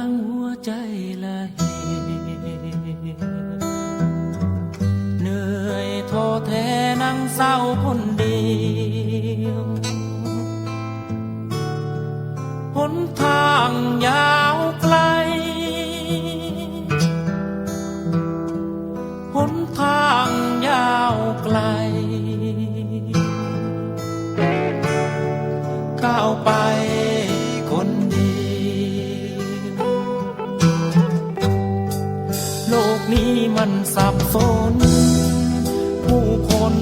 างหัวใจละเหเหนื่อยท้อแท้นั่งเศร้าคนเดียวหนทางยา นี้มันสับสน ผู้คน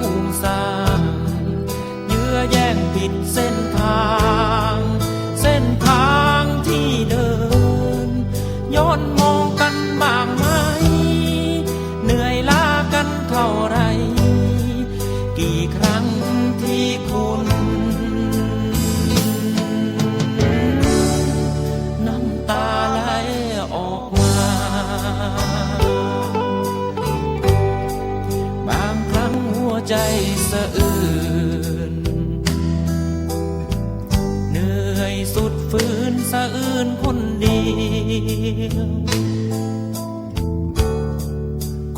ผู้สร้างเยื้อแย่งผิดเส้ ใจสะอื้นเหนื่อยสุดฝืนสะอื้นคนเดียว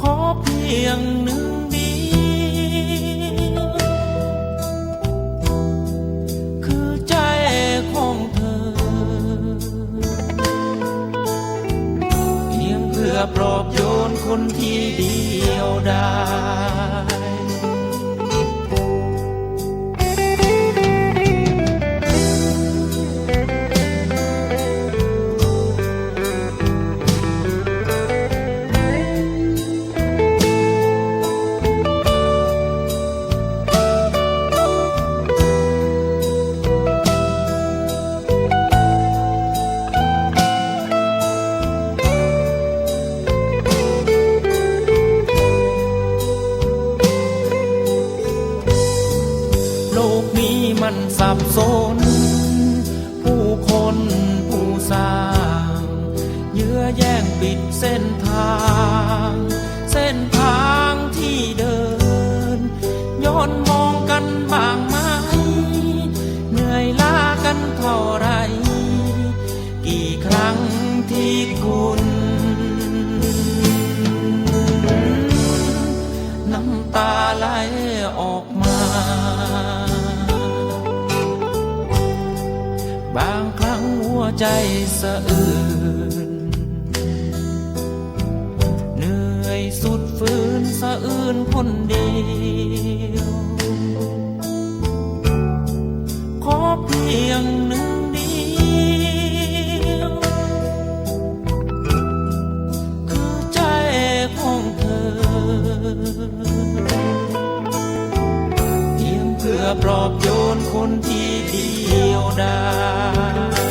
ขอเพียงหนึ่งเดียวคือใจของเธอ เพียงเพื่อปลอบโยนคนที่ดี มันสับสน ผู้คนผู้สร้างเยื้อแย่งปิดเส้นทาง เส้นทางที่เดิน ย้อนมองกันบางไหมเหนื่อยล้ากันเท่าไร กี่ครั้งที่คุณ บางครั้งหัวใจสะอื้นเหนื่อยสุดฟื้นสะอื้นคนเดียว เสื้อปลอบโยนคนที่เดียวดาย